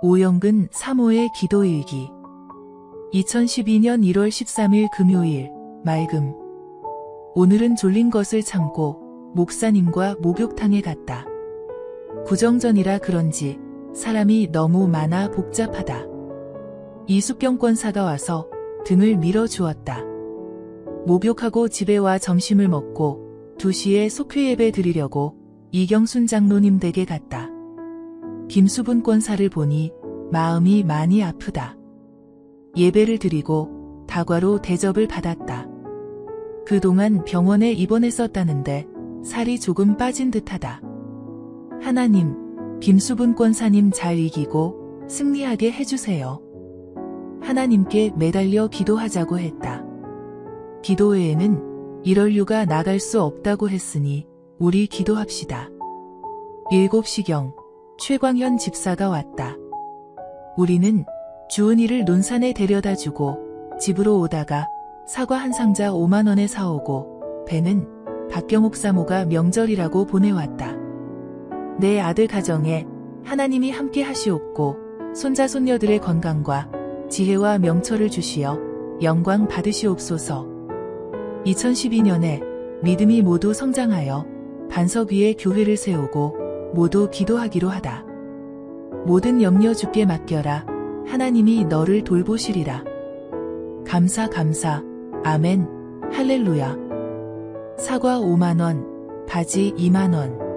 오영근 사모의 기도일기 2012년 1월 13일 금요일 맑음 오늘은 졸린 것을 참고 목사님과 목욕탕에 갔다. 구정전이라 그런지 사람이 너무 많아 복잡하다. 이수경권사가 와서 등을 밀어 주었다. 목욕하고 집에 와 점심을 먹고 2시에 속회 예배 드리려고 이경순 장로님 댁에 갔다. 김수분 권사를 보니 마음이 많이 아프다. 예배를 드리고 다과로 대접을 받았다. 그동안 병원에 입원했었다는데 살이 조금 빠진 듯하다. 하나님, 김수분 권사님 잘 이기고 승리하게 해주세요. 하나님께 매달려 기도하자고 했다. 기도회에는 일월류가 나갈 수 없다고 했으니 우리 기도합시다. 7시경 최광현 집사가 왔다. 우리는 주은이를 논산에 데려다 주고 집으로 오다가 사과 한 상자 5만원에 사오고 배는 박경옥 사모가 명절이라고 보내왔다. 내 아들 가정에 하나님이 함께 하시옵고 손자 손녀들의 건강과 지혜와 명철을 주시어 영광 받으시옵소서. 2012년에 믿음이 모두 성장하여 반석 위에 교회를 세우고 모두 기도하기로 하다. 모든 염려 주께 맡겨라. 하나님이 너를 돌보시리라. 감사 감사. 아멘. 할렐루야. 사과 5만원, 바지 2만원.